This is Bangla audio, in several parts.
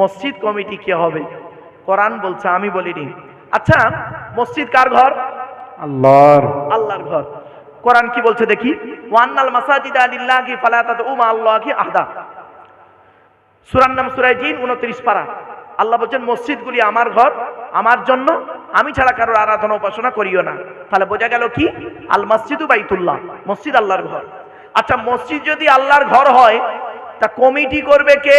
মসজিদ কমিটি কে হবে? কোরআন বলছে আমি বলিনি। আচ্ছা মসজিদ কার ঘর? আল্লাহর। আল্লাহর ঘর। কোরআন কি বলছে দেখি? ওয়ান্নাল মাসাজিদ আলিল্লাহি ফালা তাদউ মা আল্লাহি আহদা। সূরার নাম সূরা জিন 29 পারা। আল্লাহ বলছেন মসজিদগুলি আমার ঘর আমার জন্য। আমি ছাড়া কারোর আরাধনা উপাসনা করিও না। তাহলে বোঝা গেল কি? আল মসজিদু বাইতুল্লাহ মসজিদ আল্লাহর ঘর। আচ্ছা মসজিদ যদি আল্লাহর ঘর হয় তা কমিটি করবে কে?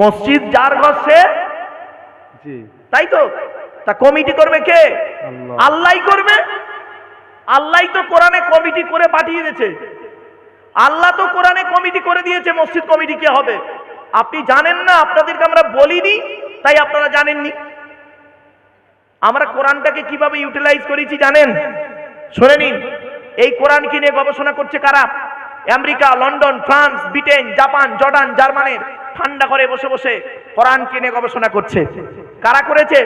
মসজিদ যার ঘর সে জি। তাই তো? তা কমিটি করবে কে? আল্লাহ। করবে? আল্লাহই তো কোরআনে কমিটি করে পাঠিয়ে দিয়েছে। আল্লাহ তো কোরআনে কমিটি করে দিয়েছে মসজিদ কমিটি কে হবে? আপনি জানেন না আপনাদেরকে আমরা বলিনি তাই আপনারা জানেননি। আমরা কোরআনটাকে কীভাবে ইউটিলাইজ করেছি জানেন? শুনে নিন। এই কোরআন কি নিয়ে গবেষণা করছে কারা? America London France Britain Japan Jordan জার্মানের ঠান্ডা করে বসে বসে কোরআন কিনে গবেষণা করছে। কারা করেছে?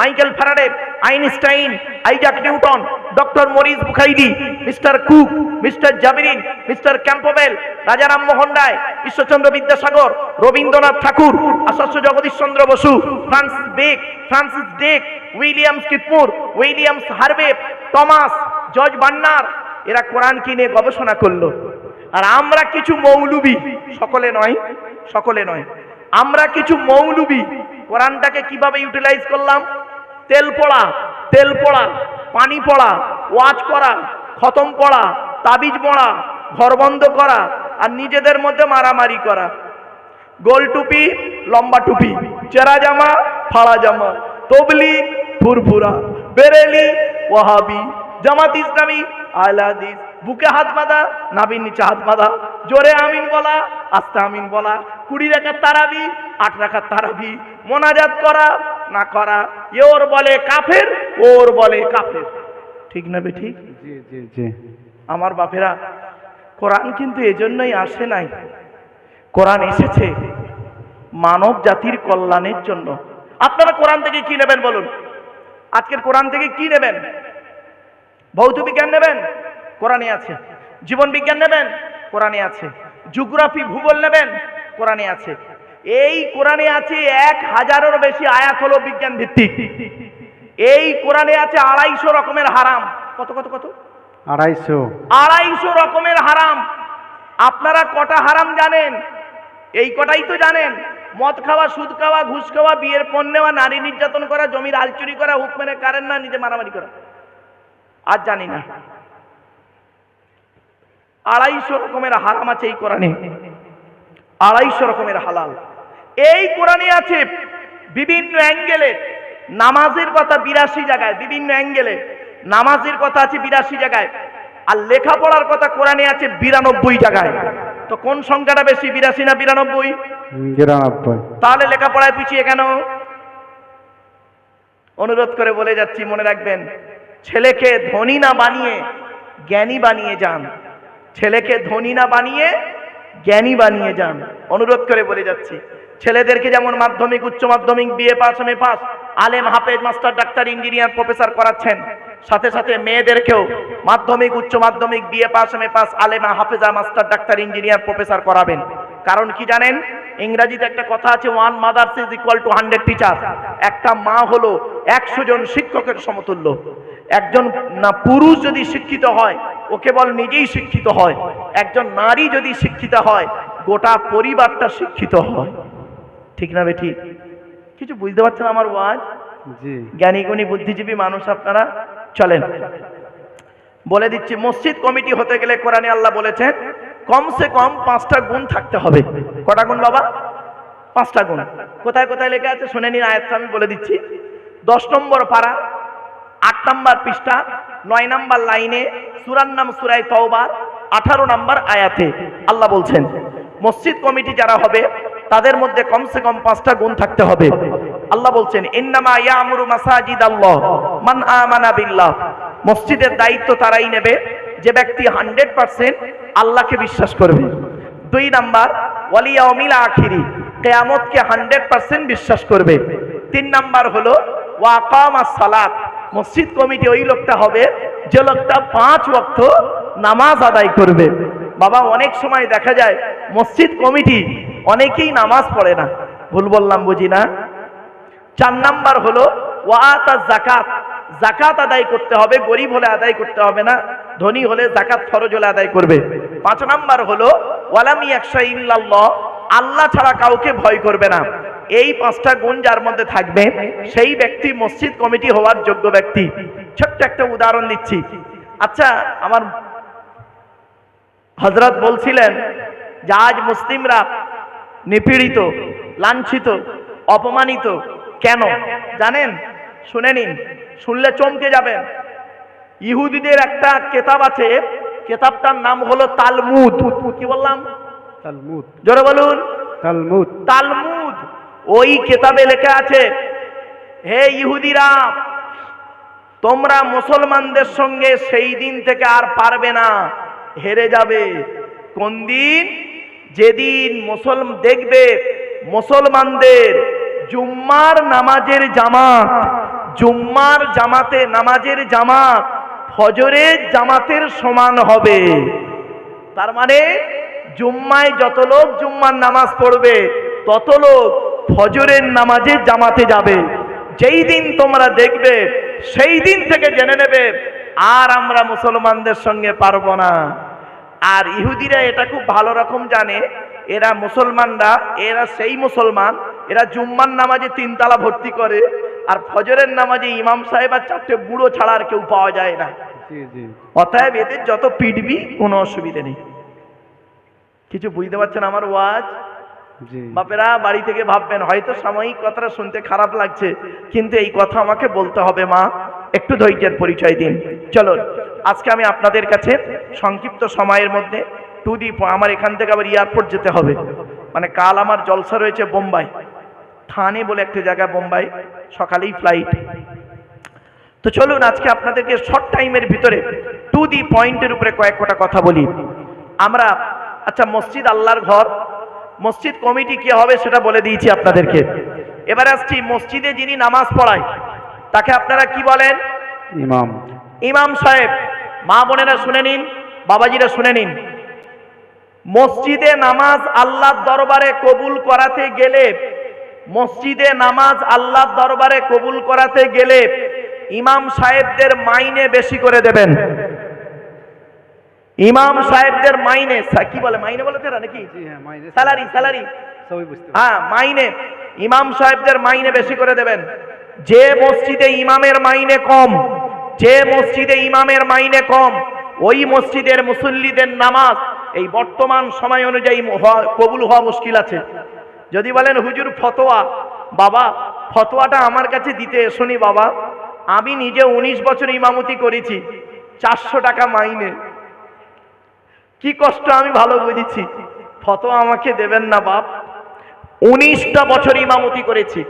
Michael Faraday, Einstein, Isaac Newton, doctor Maurice Bucaille mister Cook, mister জাবিরিন, mister Campbell, Raja Rammohan Roy Ishwarchandra Vidyasagar, Rabindranath Tagore, Acharya Jagadish Chandra Bose Francis Beck, Francis Drake Williams কিতমুর Williams Harvey Thomas, George Banner এরা কোরআন কিনে গবেষণা করল। আর আমরা কিছু মৌলুবি, সকলে নয় সকলে নয়। আমরা কিছু মৌলুবি, কোরআনটাকে কীভাবে ইউটিলাইজ করলাম? তেল পড়া তেল পড়া, পানি পড়া, ওয়াজ করা, খতম পড়া, তাবিজ পড়া, ঘর বন্ধ করা, আর নিজেদের মধ্যে মারামারি করা। গোল টুপি, লম্বা টুপি, চেরা জামা, ফাড়া জামা, তবলি, ফুরফুরা, বেরেলি, ওয়াহাবি, জামাত ইসলামী আহলাদিস বুকে হাত বাঁধা নাবির নিচে হাত বাঁধা জোরে আমিন বলা আস্তে আমিন বলা কুড়ি রাখার তারাবি আট রাখার তারাবি মোনাজাত করা না করা এ ওর বলে কাফের ওর বলে কাফের। ঠিক না বে ঠিক? জি জি জি। আমার বাপেরা কোরআন কিন্তু এজন্যই আসে নাই। কোরআন এসেছে মানব জাতির কল্যাণের জন্য। আপনারা কোরআন থেকে কি নেবেন বলুন? আজকের কোরআন থেকে কি নেবেন? ভৌত বিজ্ঞান নেবেন? কোরআনে আছে। জীবন বিজ্ঞান নেবেন কোরআনে আছে। জিওগ্রাফি ভূগোল নেবেন কোরআনে আছে। এই কোরআনে আছে এক হাজারেরও বেশি আয়াত হলো বিজ্ঞান ভিত্তিক এই কোরআনে আছে আড়াইশো রকমের হারাম। কত কত কত? আড়াইশো। আড়াইশো রকমের হারাম। আপনারা কটা হারাম জানেন? এই কটাই তো জানেন। মদ খাওয়া সুদ খাওয়া ঘুষ খাওয়া বিয়ের পণ নেওয়া নারী নির্যাতন করা জমির আলচুরি করা হুক মেরে কারেন না নিজে মারামারি করা। আর জানি না। আড়াইশো রকমের হারাম আছে এই কোরআনে। আড়াইশো রকমের হালাল। এই কোরআনে আছে বিভিন্ন অ্যাঙ্গেলে নামাজের কথা বিরাশি জায়গায় বিভিন্ন অ্যাঙ্গেলে নামাজের কথা আছে বিরাশি জায়গায় আর লেখাপড়ার কথা কোরআনে আছে বিরানব্বই জায়গায়। তো কোন সংখ্যাটা বেশি বিরাশি না বিরানব্বই? বিরানব্বই। তাহলে লেখাপড়ায় পিছিয়ে কেন? অনুরোধ করে বলে যাচ্ছি মনে রাখবেন ছেলেকে ধনী না বানিয়ে জ্ঞানী বানিয়ে যান। ছেলেকে ধনী না বানিয়ে জ্ঞানী বানিয়ে যান। অনুরোধ করে বলে যাচ্ছি, ছেলেদেরকে যেমন মাধ্যমিক, উচ্চ মাধ্যমিক BA pass M A pass আলেম, হাফেজ মাস্টার ডাক্তার ইঞ্জিনিয়ার প্রফেসর করাচ্ছেন। সাথে সাথে মেয়েদেরকেও মাধ্যমিক, উচ্চ মাধ্যমিক BA pass M A pass আলেমা, হাফেজা মাস্টার ডাক্তার ইঞ্জিনিয়ার প্রফেসর করাবেন। কারণ কি জানেন? ইংরাজিতে একটা কথা আছে one mothers is equal to hundred teacher একটা মা হলো একশো জন শিক্ষকের সমতুল্য। একজন না পুরুষ যদি শিক্ষিত হয় ও কেবল নিজেই শিক্ষিত হয়। একজন নারী যদি শিক্ষিত হয় গোটা পরিবারটা শিক্ষিত হয়। ঠিক না বে ঠিক কিছু বুঝতে পারছেন আমার ওয়াজ? জ্ঞানী গুণী বুদ্ধিজীবী মানুষ আপনারা চলেন। বলে দিচ্ছি মসজিদ কমিটি হতে গেলে কোরআনে আল্লাহ বলেছেন কমসে কম পাঁচটা গুণ থাকতে হবে। কটা গুণ বাবা? পাঁচটা গুণ। কোথায় কোথায় লেখা আছে? শুনে নিন আয়াতটা আমি বলে দিচ্ছি। দশ নম্বর পাড়া আট নম্বর পৃষ্ঠা, নয় নম্বর লাইনে সুরার নাম সুরাই তওবার, আঠারো নম্বর আয়াতে আল্লাহ বলছেন, মসজিদ কমিটি যারা হবে, তাদের মধ্যে কমসে কম পাঁচটা গুণ থাকতে হবে। আল্লাহ বলছেন, ইন্নামা ইয়ামুরু মাসাজিদ আল্লাহ মান আমানা বিল্লাহ। মসজিদের দায়িত্ব তারাই নেবে, যে ব্যক্তি হান্ড্রেড পার্সেন্ট আল্লাহকে বিশ্বাস করবে। দুই নাম্বার ওয়ালিয়া অমিল আখিরি, কেয়ামতকে হান্ড্রেড পার্সেন্ট বিশ্বাস করবে। তিন নাম্বার হলো ওয়াকাম সালাত মসজিদ কমিটি ওই লোকটা হবে, যে লোকটা পাঁচ ওয়াক্ত নামাজ আদায় করবে। বাবা, অনেক সময় দেখা যায় মসজিদ কমিটি অনেকেই নামাজ পড়ে না। ভুল বললাম, বুঝি না? চার নাম্বার হলো, ওয়াতা জাকাত জাকাত আদায় করতে হবে, গরিব হলে আদায় করতে হবে না, ধনী হলে জাকাত ফরজ হলে আদায় করবে। পাঁচ নাম্বার হলো, ওয়ালামি একশা ইল্লাল্লাহ, আল্লাহ ছাড়া কাউকে ভয় করবে না। এই পাঁচটা গুণ যার মধ্যে থাকবে সেই ব্যক্তি মসজিদ কমিটি হওয়ার যোগ্য ব্যক্তি। ছোট্ট একটা উদাহরণ দিচ্ছি। আচ্ছা আমার হজরত বলছিলেন যে আজ মুসলিমরা নিপীড়িত লাঞ্ছিত অপমানিত কেন? জানেন? শুনে নিন। শুনলে চমকে যাবেন। ইহুদিদের একটা কেতাব আছে কেতাবটার নাম হলো তালমুদ। কি বললাম? তালমুদ। জোরে বলুন। তালমুদ। তালমুদ ওই কেতাবে লেখা আছে, হে ইহুদিরা, তোমরা মুসলমানদের সঙ্গে সেই দিন থেকে আর পারবে না, হেরে যাবে। কোন দিন? যেদিন মুসলম, দেখবে মুসলমানদের জুম্মার নামাজের জামাত, জুম্মার জামাতে নামাজের জামাত, ফজরের জামাতের সমান হবে। তার মানে জুম্মায় যত লোক জুম্মার নামাজ পড়বে, তত লোক ফজরের নামাজে জামাতে যাবে। যেই দিন তোমরা দেখবে সেই দিন থেকে জেনে নেবে আর আমরা মুসলমানদের সঙ্গে পারব না। আর ইহুদিরা এটা খুব ভালো রকম জানে এরা মুসলমানরা এরা সেই মুসলমান এরা জুম্মার নামাজে তিনতলা ভর্তি করে আর ফজরের নামাজে ইমাম সাহেব আর চারটে বুড়ো ছাড়া আর কেউ পাওয়া যায় না। অতএব এদের যত পিটবি কোনো অসুবিধে নেই। কিছু বুঝতে পারছেন আমার ওয়াজ? বাপেরা, বাড়ি থেকে ভাববেন, হয়তো সাময়িক কথাটা শুনতে খারাপ লাগছে, কিন্তু এই কথা আমাকে বলতে হবে, মা। একটু ধৈর্যের পরিচয় দিন। চলো আজকে আমি আপনাদের কাছে সংক্ষিপ্ত সময়ের মধ্যে টু দি আমার এখান থেকে আবার এয়ারপোর্ট যেতে হবে। মানে কাল আমার জলসা রয়েছে বোম্বাই। থানে বলে একটা জায়গা, বোম্বাই। সকালেই ফ্লাইট তো চলুন, আজকে আপনাদেরকে শর্ট টাইমের ভিতরে টু দি পয়েন্টের উপরে কয়েক কটা কথা বলি। আমরা আচ্ছা মসজিদ আল্লাহর ঘর মসজিদ কমিটি কি হবে সেটা বলে দিয়েছি আপনাদেরকে। এবার আসছি মসজিদে যিনি নামাজ পড়ায় তাকে আপনারা কি বলেন? ইমাম। ইমাম সাহেব মা বোনেরা শুনে নিন বাবাজিরা শুনে নিন। মসজিদে নামাজ আল্লাহর দরবারে কবুল করাতে গেলে মসজিদে নামাজ আল্লাহর দরবারে কবুল করাতে গেলে ইমাম সাহেবদের মাইনে বেশি করে দেবেন। ইমাম সাহেবদের মাইনে কি বলে মাইনে বলে তেরা নাকি? হ্যাঁ স্যালারি স্যালারি। হ্যাঁ মাইনে। ইমাম সাহেবদের মাইনে বেশি করে দেবেন। যে মসজিদে ইমামের মাইনে কম যে মসজিদে ইমামের মাইনে কম ওই মসজিদের মুসল্লিদের নামাজ এই বর্তমান সময় অনুযায়ী কবুল হওয়া মুশকিল আছে। যদি বলেন হুজুর ফতোয়া। বাবা ফতোয়াটা আমার কাছে দিতে এসোনি বাবা। আমি নিজে উনিশ বছর ইমামতি করেছি। চারশো টাকা মাইনে। কি কষ্ট আমি ভালো বুঝেছি। ফতোয়া আমাকে দেবেন না বাপ। উনিশটা বছর ইমামতি করেছি।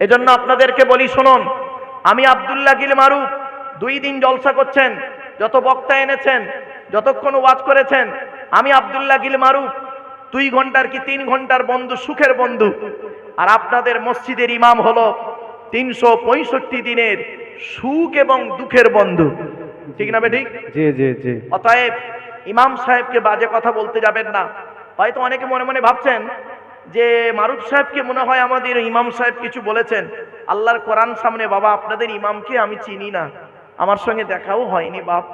এজন্য আপনাদেরকে বলি শুনুন আমি আব্দুল্লাহ গিল মারুফ দুই দিন জলসা করছেন যত বক্তা এনেছেন যতক্ষণ ওয়াজ করেছেন আমি আব্দুল্লাহ গিল মারুফ দুই ঘণ্টার কি তিন ঘণ্টার বন্ধু সুখের বন্ধু। আর আপনাদের মসজিদের ইমাম হলো তিনশো পঁয়ষট্টি দিনের সুখ এবং দুঃখের বন্ধু। ঠিক না বে ঠিক? জি জি জি। অতএব ইমাম সাহেবকে বাজে কথা বলতে যাবেন না। হয়তো অনেকে মনে মনে ভাবছেন যে মারুফ সাহেবকে মনে হয় আমাদের ইমাম সাহেব কিছু বলেছেন। আল্লাহর কোরআন সামনে বাবা, আপনাদের ইমামকে আমি চিনি না। আমার সঙ্গে দেখাও হয়নি বাপ।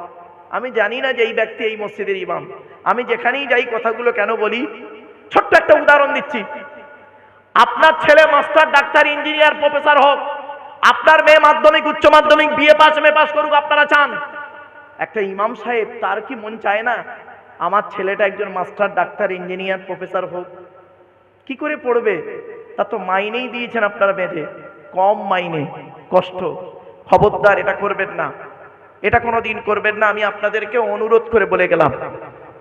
আমি জানি না যে এই ব্যক্তি এই মসজিদের ইমাম। আমি যেখানেই যাই কথাগুলো কেন বলি? ছোট্ট একটা উদাহরণ দিচ্ছি। আপনার ছেলে মাস্টার, ডাক্তার, ইঞ্জিনিয়ার, প্রফেসর হোক, আপনার মেয়ে মাধ্যমিক, উচ্চ মাধ্যমিক, বিএ পাস এম পাস করুক, আপনারা চান। একটা ইমাম সাহেব তার কি মন চায় না? আমার ছেলেটা একজন মাস্টার ডাক্তার ইঞ্জিনিয়ার প্রফেসর হোক। কি করে পড়বে? তা তো মাইনেই দিয়েছেন আপনারা বেঁধে। কম মাইনে কষ্ট। খবরদার এটা করবেন না। এটা কোনো দিন করবেন না আমি আপনাদেরকে অনুরোধ করে বলে গেলাম।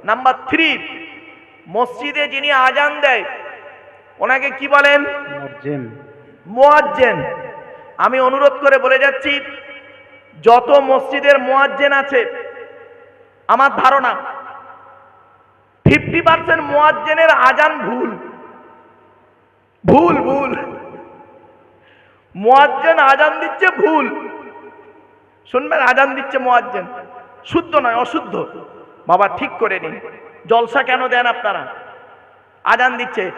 নাম্বার থ্রি মসজিদে যিনি আজান দেয় ওনাকে কি বলেন? মোয়াজ্জেন। আমি অনুরোধ করে বলে যাচ্ছি যত মসজিদের মোয়াজ্জেন আছে, আমার ধারণা ফিফটি পার্সেন্ট মোয়াজ্জেনের আজান ভুল। ভুল ভুল। মোয়াজ্জেন আজান দিচ্ছে ভুল। শুনবেন, আজান দিচ্ছে মোয়াজ্জেন। শুদ্ধ নয়, অশুদ্ধ। বাবা, ঠিক করে নিন। জলসা কেন দেন আপনারা? আজান দিচ্ছে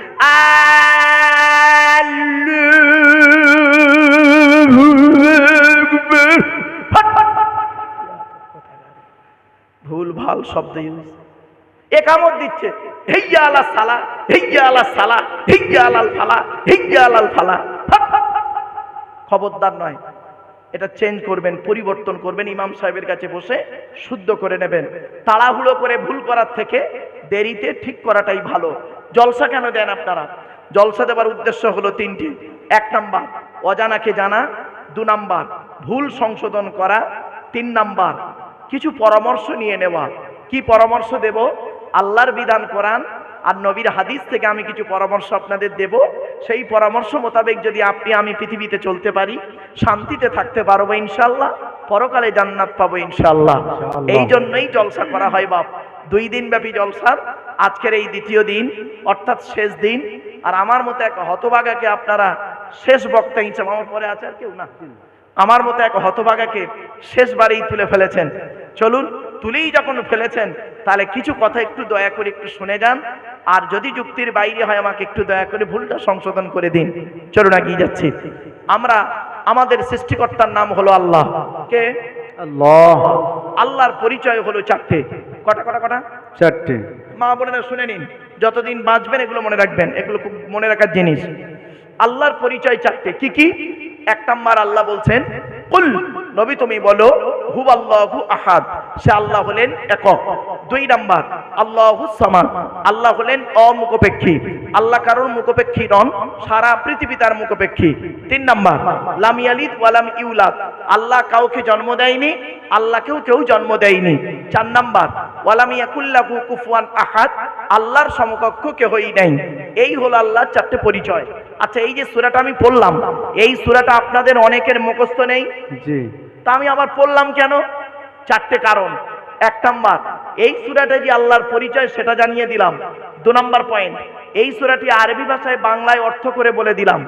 ভুল ভালো শব্দ use। একামত দিচ্ছে। হেইয়া আলা সালা হেইয়া আলা সালা হেইয়া আলাল ফালা হেইয়া আলাল ফালা। খবরদার নয়। এটা চেঞ্জ করবেন, পরিবর্তন করবেন, ইমাম সাহেবের কাছে বসে শুদ্ধ করে নেবেন। তাড়াহুড়ো করে ভুল করার থেকে দেরিতে ঠিক করাটাই ভালো। জলসা কেন দেন আপনারা? জলসা দেওয়ার উদ্দেশ্য হলো তিনটি। এক নাম্বার, অজানাকে জানা। দু নাম্বার, ভুল সংশোধন করা। তিন নাম্বার কিছু পরামর্শ নিয়ে নেওয়া। কি পরামর্শ দেব? আল্লাহর বিধান কোরআন আর নবীর হাদিস থেকে আমি কিছু পরামর্শ আপনাদের দেব। সেই পরামর্শ মোতাবেক যদি আপনি আমি পৃথিবীতে চলতে পারি শান্তিতে থাকতে পারব ইনশাল্লাহ পরকালে জান্নাত পাবো ইনশাল্লাহ এই জন্যই জলসা করা হয় বাপ। দুই দিন ব্যাপী জলসার আজকের এই দ্বিতীয় দিন অর্থাৎ শেষ দিন। আর আমার মতো এক হতভাগাকে আপনারা শেষ বক্তা হিসেবে আমার পরে আছে আর কেউ না। আমার মতো এক হতভাগাকে শেষবারেই তুলে ফেলেছেন। চলুন তুলেই যখন ফেলেছেন তাহলে কিছু কথা একটু দয়া করে একটু শুনে যান আর যদি যুক্তির বাইরে হয় আমাকে একটু দয়া করে ভুলটা সংশোধন করে দিন। চলুন এগিয়ে যাচ্ছি। আমরা আমাদের সৃষ্টিকর্তার নাম হলো আল্লাহ। কে? আল্লাহ। আল্লাহর পরিচয় হলো চারটে। কটা কটা কটা? চারটে। মা বোনেরা শুনে নিন। যতদিন বাঁচবেন এগুলো মনে রাখবেন। এগুলো খুব মনে রাখার জিনিস। আল্লাহর পরিচয় চারটে। কি কি? এক নাম্বার আল্লাহ বলছেন কুল, নবী তুমি বলো হু আল্লাহু আহাদ। সে আল্লাহ হলেন একক। দুই নাম্বার, আল্লাহু সামাদ। আল্লাহ হলেন অমুখপেক্ষী। আল্লাহ কারোর মুখপেক্ষী নন, সারা পৃথিবী তার মুখপেক্ষী। তিন নাম্বার, লাম ইয়ালিদ ওয়ালাম ইউলাদ। আল্লাহ কাউকে জন্ম দেয়নি, আল্লাহকেও কেউ জন্ম দেয়নি। চার নাম্বার ওয়ালাম ইয়াকুল্লাহু কুফুয়ান আহাদ আল্লাহর সমকক্ষ কেহই নাই। এই হলো আল্লাহর চারটে পরিচয়। আচ্ছা এই যে সূরাটা আমি পড়লাম এই সূরাটা আপনাদের অনেকের মুখস্থ নেই? জি। তা আমি আবার পড়লাম কেন? চারটে কারণ। এক নাম্বার এই সূরাটা যে আল্লাহর পরিচয় সেটা জানিয়ে দিলাম। দু নাম্বার পয়েন্ট এই সূরাটি আরবি ভাষায় বাংলায় অর্থ করে বলে দিলাম।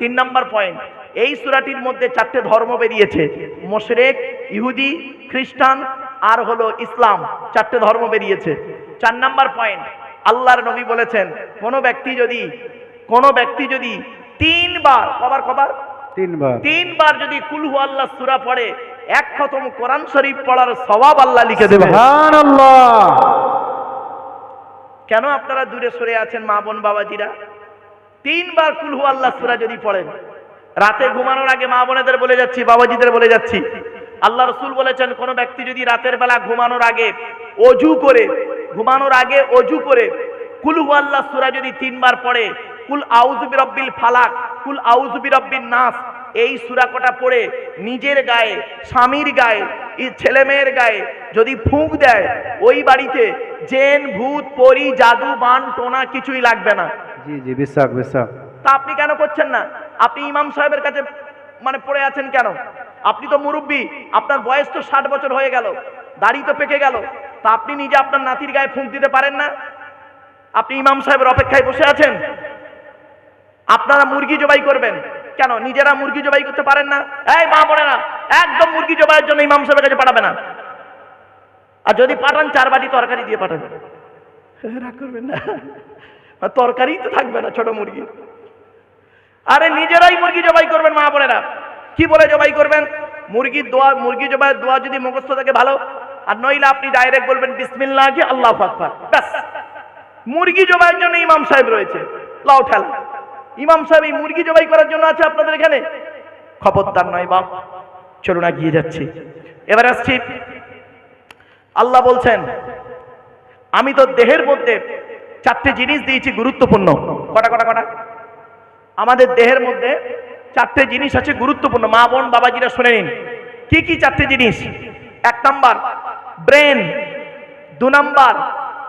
তিন নাম্বার পয়েন্ট এই সুরাটির মধ্যে চারটে ধর্ম বেরিয়েছে। মোশরেক ইহুদি খ্রিস্টান আর হলো ইসলাম। চারটে ধর্ম বেরিয়েছে। চার নাম্বার পয়েন্ট আল্লাহর নবী বলেছেন কোনো ব্যক্তি যদি কোনো ব্যক্তি যদি তিনবার কবার কবার? তিনবার। তিনবার যদি কুলহু আল্লাহ সূরা পড়ে এক খতম কোরআন শরীফ পড়ার সওয়াব আল্লাহ লিখে দেবে। কেন আপনারা দূরে সরে আছেন মা বোন বাবাজিরা? তিনবার কুলহু আল্লাহ সূরা যদি পড়েন রাতে ঘুমানোর আগে মা বোনেদের বলে যাচ্ছি, বাবাজিদের বলে যাচ্ছি। আল্লাহ রসুল বলেছেন, কোনো ব্যক্তি যদি রাতের বেলা ঘুমানোর আগে অজু করে, ঘুমানোর আগে অজু করে কুলহু আল্লাহ সুরা যদি তিনবার পড়ে, কুল আউযু বিরাব্বিল ফালাক, কুল আউযু বিরাব্বিন নাস, এই সূরা কটা পড়ে নিজের গায়ে, স্বামীর গায়ে ছেলে মেয়ের গায়ে যদি ফুঁক দেয়, ওই বাড়িতে জেন, ভূত, পরি, জাদু, বান, টোনা কিছুই লাগবে না। জি জি বিশ্বাস বিশ্বাস তা আপনি কেন করছেন না? আপনি ইমাম সাহেবের কাছে মানে পড়ে আছেন কেন? আপনি তো মুরব্বী আপনার বয়স তো ষাট বছর হয়ে গেল দাড়ি তো পেকে গেল তা আপনি নিজে আপনার নাতির গায়ে ফুঁক দিতে পারেন না? আপনি ইমাম সাহেবের অপেক্ষায় বসে আছেন? আপনারা মুরগি জবাই করবেন। কেন নিজেরা মুরগি জবাই করতে পারেন না? এই মা পড়ে না একদম মুরগি জবাইয়ের জন্য ইমাম সাহেবের কাছে পাঠাবে না। আর যদি পাঠান চার বাটি তরকারি দিয়ে পাঠাবেন। রাগ করবেন না। তরকারি তো থাকবে না ছোট মুরগি আরে নিজেরাই মুরগি জবাই করবেন মা বোনেরা। কি বলে জবাই করবেন? মুরগির দোয়া, মুরগি জবাইয়ের দোয়া যদি মুখস্থ থাকে ভালো। আর নইলে আপনি ডাইরেক্ট বলবেন, বিসমিল্লাহ কি আল্লাহ আকবার। ব্যাস। মুরগি জবাইয়ের জন্য ইমাম সাহেব রয়েছে। লাও ঠেলা। ইমাম সাহেব এই মুরগি জবাই করার জন্য আছে আপনাদের এখানে? খবরদার নয় বাপ। চলুন গিয়ে যাচ্ছি। এবার আসছি। আল্লাহ বলছেন, আমি তো দেহের মধ্যে চারটে জিনিস দিয়েছি গুরুত্বপূর্ণ। কটা কটা কটা? আমাদের দেহের মধ্যে চারটে জিনিস আছে গুরুত্বপূর্ণ। মা, বোন, বাবাজিরা শুনে নিন। কি কি চারটে জিনিস? এক নাম্বার, ব্রেন। দু নাম্বার,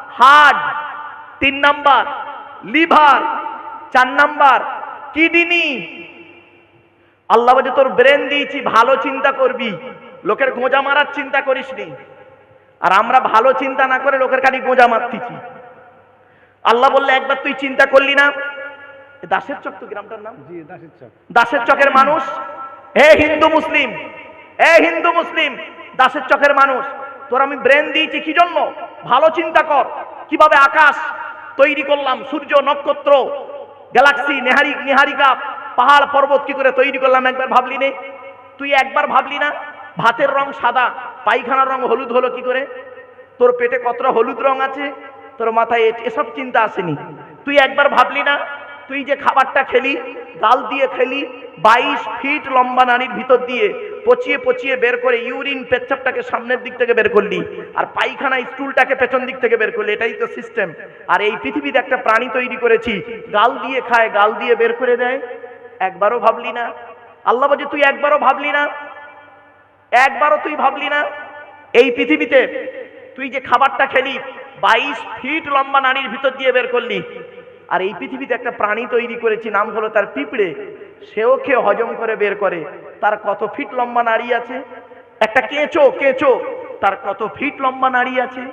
হার্ট। তিন নাম্বার, লিভার। চার নাম্বার, কিডনি। আল্লাহ বলছে, তোর ব্রেন দিয়েছি, ভালো চিন্তা করবি। লোকের গোঁজা মারার চিন্তা করিসনি। আর আমরা ভালো চিন্তা না করে লোকের খালি গোঁজা মারতেছি। আল্লাহ বললে, একবার তুই চিন্তা করলি না দাসের চক তো গ্রামটার নাম? জি দাসের চক। দাসের চকের মানুষ? হে হিন্দু মুসলিম হে হিন্দু মুসলিম দাসের চকের মানুষ তোর আমি ব্রেন দিয়েছি কি জন্য? ভালো চিন্তা কর। কীভাবে আকাশ তৈরি করলাম? সূর্য নক্ষত্র গ্যালাক্সি নেহারি নিহারিকা পাহাড় পর্বত কি করে তৈরি করলাম? একবার ভাবলি নে। তুই একবার ভাবলি না ভাতের রং সাদা পায়খানার রং হলুদ হলো কি করে? তোর পেটে কতটা হলুদ রং আছে? তোর মাথায় এসব চিন্তা আসেনি। তুই একবার ভাবলি না তুই যে খাবারটা খেলি গাল দিয়ে খেলি, বাইশ ফিট লম্বা নারীর ভিতর দিয়ে পচিয়ে পচিয়ে বের করে ইউরিন পেচ্ছাপটাকে সামনের দিক থেকে বের করলি, আর পায়খানা স্টুলটাকে পেছন দিক থেকে বের করলি, এটাই তো সিস্টেম আর এই পৃথিবীতে একটা প্রাণী তৈরি করেছি, গাল দিয়ে খায়, গাল দিয়ে বের করে দেয়। একবারও ভাবলি না। আল্লাহ বলছে, তুই একবারও ভাবলি না। একবারও তুই ভাবলি না। এই পৃথিবীতে তুই যে খাবারটা খেলি, বাইশ ফিট লম্বা নারীর ভিতর দিয়ে বের করলি আর এই পৃথিবীতে একটা প্রাণী তৈরি করেছি, নাম হলো তার পিঁপড়ে। সেও খেয়ে হজম করে বের করে। তার কত ফিট লম্বা নারী আছে? একটা কেঁচো কেঁচো। তার কত ফিট লম্বা নারী আছে?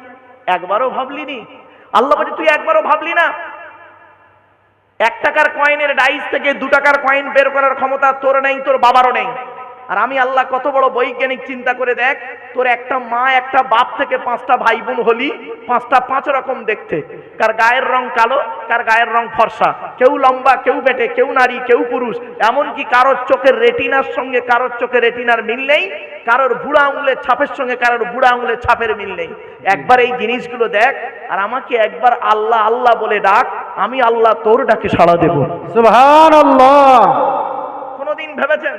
একবারও ভাবলি নি আল্লাহ বলে, তুই একবারও ভাবলি না? এক টাকার কয়েনের ডাইস থেকে দু টাকার কয়েন বের করার ক্ষমতা তোর নেই, তোর বাবারও নেই। আর আমি আল্লাহ কত বড় বৈজ্ঞানিক চিন্তা করে দেখ তোর একটা মা একটা বাপ থেকে পাঁচটা ভাই বোন হলি পাঁচটা পাঁচ রকম দেখতে। কার গায়ের রং কালো কার গায়ের রং ফর্সা। কেউ লম্বা কেউ বেটে কেউ নারী কেউ পুরুষ। এমনকি কারোর চোখের রেটিনার সঙ্গে কারোর চোখের রেটিনার মিল নেই কারোর বুড়া আঙুলের ছাপের সঙ্গে কারোর বুড়া আঙুলের ছাপের মিল নেই। একবার এই জিনিসগুলো দেখ আর আমাকে একবার আল্লাহ আল্লাহ বলে ডাক আমি আল্লাহ তোর ডাকে সাড়া দেব। সুবহান আল্লাহ কোনোদিন ভেবেছেন?